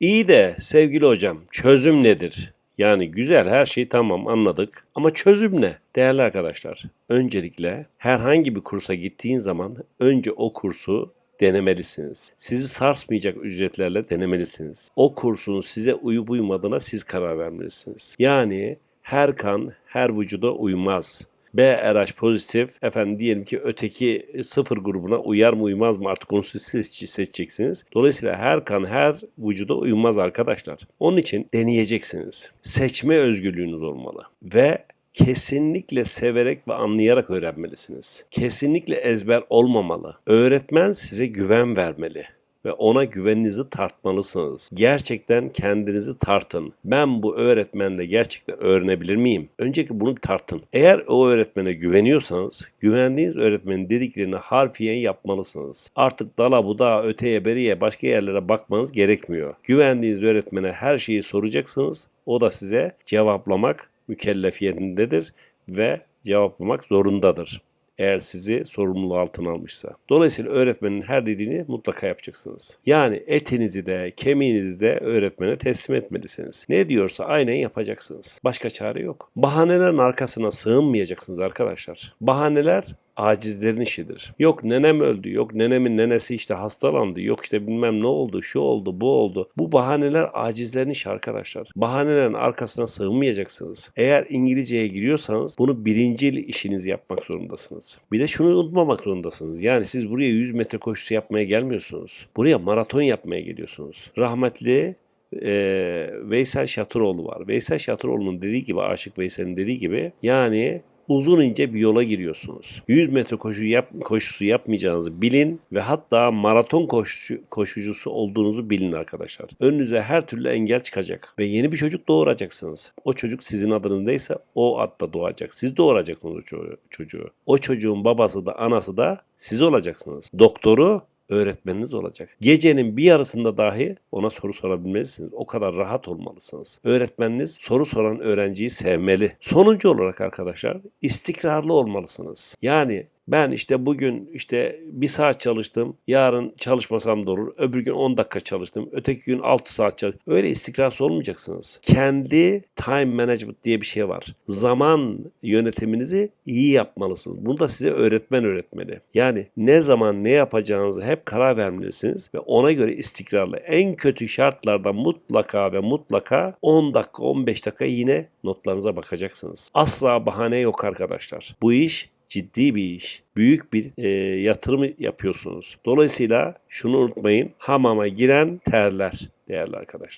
İyi de sevgili hocam çözüm nedir? Yani güzel her şey tamam anladık ama çözüm ne? Değerli arkadaşlar öncelikle herhangi bir kursa gittiğin zaman önce o kursu denemelisiniz. Sizi sarsmayacak ücretlerle denemelisiniz. O kursun size uyup uymadığına siz karar vermelisiniz. Yani her kan her vücuda uymaz. B RH pozitif efendim diyelim ki öteki sıfır grubuna uyar mı uymaz mı artık onu siz seç- seçeceksiniz. Dolayısıyla her kan her vücuda uymaz arkadaşlar. Onun için deneyeceksiniz. Seçme özgürlüğünüz olmalı ve kesinlikle severek ve anlayarak öğrenmelisiniz. Kesinlikle ezber olmamalı. Öğretmen size güven vermeli ve ona güveninizi tartmalısınız. Gerçekten kendinizi tartın. Ben bu öğretmenle gerçekten öğrenebilir miyim? Öncelikle bunu tartın. Eğer o öğretmene güveniyorsanız, güvendiğiniz öğretmenin dediklerini harfiyen yapmalısınız. Artık dala budağa, öteye beriye, başka yerlere bakmanız gerekmiyor. Güvendiğiniz öğretmene her şeyi soracaksınız. O da size cevaplamak mükellefiyetindedir ve cevaplamak zorundadır eğer sizi sorumluluğu altına almışsa. Dolayısıyla öğretmenin her dediğini mutlaka yapacaksınız. Yani etinizi de kemiğinizi de öğretmene teslim etmelisiniz. Ne diyorsa aynen yapacaksınız. Başka çare yok. Bahanelerin arkasına sığınmayacaksınız arkadaşlar. Bahaneler acizlerin işidir. Yok nenem öldü, yok nenemin nenesi işte hastalandı, yok işte bilmem ne oldu, şu oldu, bu oldu. Bu bahaneler acizlerin işi arkadaşlar. Bahanelerin arkasına sığınmayacaksınız. Eğer İngilizceye giriyorsanız bunu birinci işiniz yapmak zorundasınız. Bir de şunu unutmamak zorundasınız. Yani siz buraya 100 metre koşusu yapmaya gelmiyorsunuz. Buraya maraton yapmaya geliyorsunuz. Rahmetli e, Veysel Şatıroğlu var. Veysel Şatıroğlu'nun dediği gibi, Aşık Veysel'in dediği gibi yani uzun ince bir yola giriyorsunuz. 100 metre koşu yap, koşusu yapmayacağınızı bilin ve hatta maraton koşu, koşucusu olduğunuzu bilin arkadaşlar. Önünüze her türlü engel çıkacak ve yeni bir çocuk doğuracaksınız. O çocuk sizin adınızdaysa o adda doğacak. Siz doğuracaksınız o ço- çocuğu. O çocuğun babası da anası da siz olacaksınız. Doktoru öğretmeniniz olacak. Gecenin bir yarısında dahi ona soru sorabilmelisiniz. O kadar rahat olmalısınız. Öğretmeniniz soru soran öğrenciyi sevmeli. Sonuncu olarak arkadaşlar istikrarlı olmalısınız. Yani ben işte bugün işte bir saat çalıştım. Yarın çalışmasam da olur. Öbür gün 10 dakika çalıştım. Öteki gün 6 saat çalıştım. Öyle istikrarsız olmayacaksınız. Kendi time management diye bir şey var. Zaman yönetiminizi iyi yapmalısınız. Bunu da size öğretmen öğretmeli. Yani ne zaman ne yapacağınızı hep karar vermelisiniz ve ona göre istikrarlı. En kötü şartlarda mutlaka ve mutlaka 10 dakika 15 dakika yine notlarınıza bakacaksınız. Asla bahane yok arkadaşlar. Bu iş ciddi bir iş. Büyük bir e, yatırım yapıyorsunuz. Dolayısıyla şunu unutmayın. Hamama giren terler değerli arkadaşlar.